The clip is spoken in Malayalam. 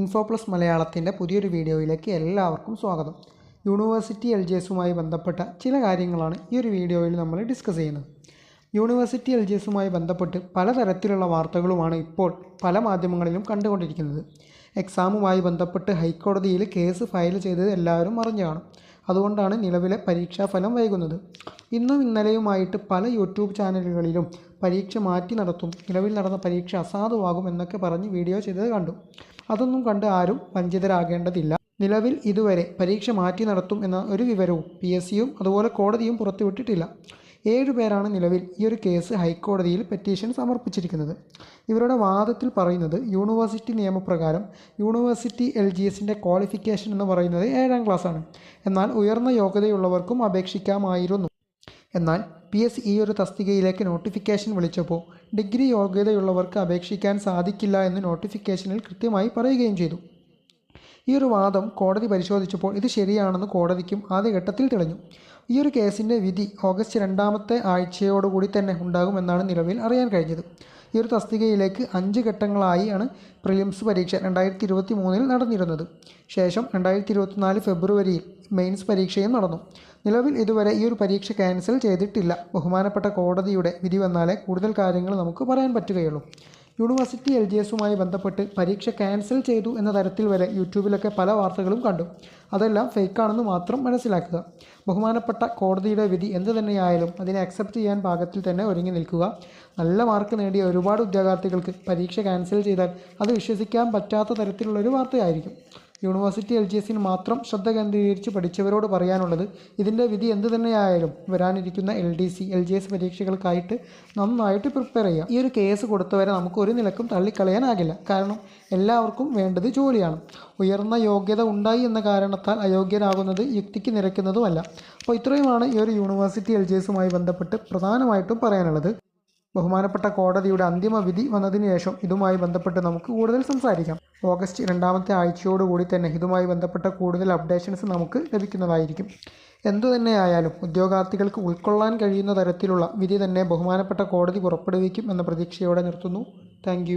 ഇൻഫോ പ്ലസ് മലയാളത്തിന്റെ പുതിയൊരു വീഡിയോയിലേക്ക് എല്ലാവർക്കും സ്വാഗതം. യൂണിവേഴ്സിറ്റി എൽ ജി എസുമായി ബന്ധപ്പെട്ട ചില കാര്യങ്ങളാണ് ഈ ഒരു വീഡിയോയിൽ നമ്മൾ ഡിസ്കസ് ചെയ്യുന്നത്. യൂണിവേഴ്സിറ്റി എൽ ജി എസുമായി ബന്ധപ്പെട്ട് പലതരത്തിലുള്ള വാർത്തകളുമാണ് ഇപ്പോൾ പല മാധ്യമങ്ങളിലും കണ്ടുകൊണ്ടിരിക്കുന്നത്. എക്സാമുമായി ബന്ധപ്പെട്ട് ഹൈക്കോടതിയിൽ കേസ് ഫയൽ ചെയ്തത് എല്ലാവരും അറിഞ്ഞു കാണും. അതുകൊണ്ടാണ് നിലവിലെ പരീക്ഷാഫലം വൈകുന്നത്. ഇന്നും ഇന്നലെയുമായിട്ട് പല യൂട്യൂബ് ചാനലുകളിലും പരീക്ഷ മാറ്റി നടത്തും നിലവിൽ നടന്ന പരീക്ഷ അസാധുവാകും എന്നൊക്കെ പറഞ്ഞ് വീഡിയോ ചെയ്തത് കണ്ടു. അതൊന്നും കണ്ട് ആരും വഞ്ചിതരാകേണ്ടതില്ല. നിലവിൽ ഇതുവരെ പരീക്ഷ മാറ്റി നടത്തും എന്ന ഒരു വിവരവും പി. എസ്. സിയും അതുപോലെ കോടതിയും പുറത്തുവിട്ടിട്ടില്ല ഏഴു പേരാണ് നിലവിൽ ഈ ഒരു കേസ് ഹൈക്കോടതിയിൽ പെറ്റീഷൻ സമർപ്പിച്ചിരിക്കുന്നത്. ഇവരുടെ വാദത്തിൽ പറയുന്നത് യൂണിവേഴ്സിറ്റി നിയമപ്രകാരം യൂണിവേഴ്സിറ്റി എൽ ജി എസിന്റെ ക്വാളിഫിക്കേഷൻ എന്ന് പറയുന്നത് ഏഴാം ക്ലാസ്സാണ്. എന്നാൽ ഉയർന്ന യോഗ്യതയുള്ളവർക്കും അപേക്ഷിക്കാമായിരുന്നു. എന്നാൽ പി എസ് ഈ ഒരു തസ്തികയിലേക്ക് നോട്ടിഫിക്കേഷൻ വിളിച്ചപ്പോൾ ഡിഗ്രി യോഗ്യതയുള്ളവർക്ക് അപേക്ഷിക്കാൻ സാധിക്കില്ല എന്ന് നോട്ടിഫിക്കേഷനിൽ കൃത്യമായി പറയുകയും ചെയ്തു. ഈ ഒരു വാദം കോടതി പരിശോധിച്ചപ്പോൾ ഇത് ശരിയാണെന്ന് കോടതിക്കും ആദ്യഘട്ടത്തിൽ തെളിഞ്ഞു. ഈ ഒരു കേസിന്റെ വിധി ഓഗസ്റ്റ് രണ്ടാമത്തെ ആഴ്ചയോടുകൂടി തന്നെ ഉണ്ടാകുമെന്നാണ് നിലവിൽ അറിയാൻ കഴിഞ്ഞത്. ഈ ഒരു തസ്തികയിലേക്ക് അഞ്ച് ഘട്ടങ്ങളായി ആണ് പ്രിലിംസ് പരീക്ഷ രണ്ടായിരത്തി ഇരുപത്തി മൂന്നിൽ നടന്നിരുന്നത്. ശേഷം രണ്ടായിരത്തി ഇരുപത്തിനാല് ഫെബ്രുവരിയിൽ മെയിൻസ് പരീക്ഷയും നടന്നു. നിലവിൽ ഇതുവരെ ഈ ഒരു പരീക്ഷ ക്യാൻസൽ ചെയ്തിട്ടില്ല. ബഹുമാനപ്പെട്ട കോടതിയുടെ വിധി വന്നാലേ കൂടുതൽ കാര്യങ്ങൾ നമുക്ക് പറയാൻ പറ്റുകയുള്ളൂ. യൂണിവേഴ്സിറ്റി എൽ ജി എസുമായി ബന്ധപ്പെട്ട് പരീക്ഷ ക്യാൻസൽ ചെയ്തു എന്ന തരത്തിൽ വരെ യൂട്യൂബിലൊക്കെ പല വാർത്തകളും കണ്ടു. അതെല്ലാം ഫേക്കാണെന്ന് മാത്രം മനസ്സിലാക്കുക. ബഹുമാനപ്പെട്ട കോടതിയുടെ വിധി എന്ത് തന്നെയായാലും അതിനെ അക്സെപ്റ്റ് ചെയ്യാൻ പാകത്തിൽ തന്നെ ഒരുങ്ങി നിൽക്കുക. നല്ല മാർക്ക് നേടിയ ഒരുപാട് ഉദ്യോഗാർത്ഥികൾക്ക് പരീക്ഷ ക്യാൻസൽ ചെയ്താൽ അത് വിശ്വസിക്കാൻ പറ്റാത്ത തരത്തിലുള്ളൊരു വാർത്തയായിരിക്കും. യൂണിവേഴ്സിറ്റി എൽ ജി എസിന് മാത്രം ശ്രദ്ധ കേന്ദ്രീകരിച്ച് പഠിച്ചവരോട് പറയാനുള്ളത് ഇതിന്റെ വിധി എന്ത് തന്നെയായാലും വരാനിരിക്കുന്ന L D C L G S പരീക്ഷകൾക്കായിട്ട് നന്നായിട്ട് പ്രിപ്പയർ ചെയ്യുക. ഈ ഒരു കേസ് കൊടുത്തവരെ നമുക്ക് ഒരു നിലക്കും തള്ളിക്കളയാനാകില്ല. കാരണം എല്ലാവർക്കും വേണ്ടത് ജോലിയാണ്. ഉയർന്ന യോഗ്യത ഉണ്ടായി എന്ന കാരണത്താൽ അയോഗ്യരാകുന്നത് യുക്തിക്ക് നിരക്കുന്നതുമല്ല. അപ്പോൾ ഇത്രയുമാണ് ഈ ഒരു യൂണിവേഴ്സിറ്റി എൽ ജി എസുമായി ബന്ധപ്പെട്ട് പ്രധാനമായിട്ടും പറയാനുള്ളത്. ബഹുമാനപ്പെട്ട കോടതിയുടെ അന്തിമ വിധി വന്നതിന് ശേഷം ഇതുമായി ബന്ധപ്പെട്ട് നമുക്ക് കൂടുതൽ സംസാരിക്കാം. ഓഗസ്റ്റ് രണ്ടാമത്തെ ആഴ്ചയോടുകൂടി തന്നെ ഇതുമായി ബന്ധപ്പെട്ട കൂടുതൽ അപ്ഡേഷൻസ് നമുക്ക് ലഭിക്കുന്നതായിരിക്കും. എന്തു തന്നെയായാലും ഉദ്യോഗാർത്ഥികൾക്ക് ഉൾക്കൊള്ളാൻ കഴിയുന്ന തരത്തിലുള്ള വിധി തന്നെ ബഹുമാനപ്പെട്ട കോടതി പുറപ്പെടുവിക്കും എന്ന പ്രതീക്ഷയോടെ നിർത്തുന്നു. താങ്ക്